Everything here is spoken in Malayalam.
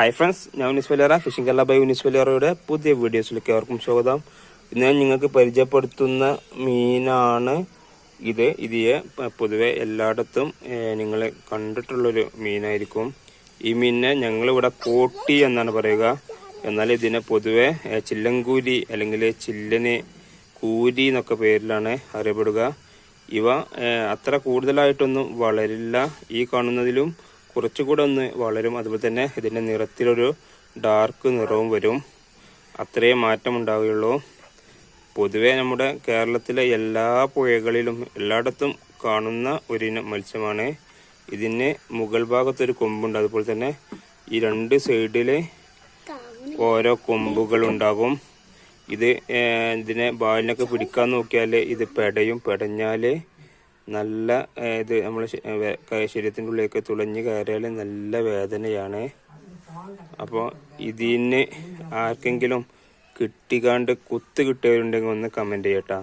ഹായ് ഫ്രണ്ട്സ് ഞാൻ യൂണിസ് വലേറ ഫിഷിംഗ് കേരള ബൈ യൂണിസ് വലേറയുടെ പുതിയ വീഡിയോസിലേക്ക് അവർക്കും സ്വാഗതം. ഇന്ന് ഞാൻ നിങ്ങൾക്ക് പരിചയപ്പെടുത്തുന്ന മീനാണ് ഇത്. ഇതിയെ പ- പൊതുവെ എല്ലായിടത്തും നിങ്ങൾ കണ്ടിട്ടുള്ളൊരു മീനായിരിക്കും. ഈ മീനിനെ ഞങ്ങളിവിടെ കോട്ടി എന്നാണ് പറയുക. എന്നാൽ ഇതിനെ പൊതുവെ ചില്ലങ്കൂരി അല്ലെങ്കിൽ ചില്ലന് കൂരി എന്നൊക്കെ പേരിലാണ് അറിയപ്പെടുക. ഇവ അത്ര കൂടുതലായിട്ടൊന്നും വളരില്ല. ഈ കാണുന്നതിലും കുറച്ചുകൂടെ ഒന്ന് വളരും. അതുപോലെ തന്നെ ഇതിന്റെ നിറത്തിലൊരു ഡാർക്ക് നിറവും വരും. അത്രയേ മാറ്റം ഉണ്ടാവുകയുള്ളൂ. പൊതുവെ നമ്മുടെ കേരളത്തിലെ എല്ലാ പുഴകളിലും എല്ലായിടത്തും കാണുന്ന ഒരു ഇനം മത്സ്യമാണ്. ഇതിന് മുകൾ ഭാഗത്തൊരു കൊമ്പുണ്ട്. അതുപോലെ തന്നെ ഈ രണ്ട് സൈഡിൽ ഓരോ കൊമ്പുകൾ ഉണ്ടാകും. ഇത് ഇതിനെ ബാലിനൊക്കെ പിടിക്കാൻ നോക്കിയാൽ ഇത് പെടയും. പെടഞ്ഞാൽ നല്ല ഇത് നമ്മൾ ശരീരത്തിന്റെ ഉള്ളിലേക്ക് തുളഞ്ഞ് കയറിയാൽ നല്ല വേദനയാണ്. അപ്പോൾ ഇതിന് ആർക്കെങ്കിലും കിട്ടിക്കാണ്ട് കുത്ത് കിട്ടിയവരുണ്ടെങ്കിൽ ഒന്ന് കമന്റ് ചെയ്യട്ടാ.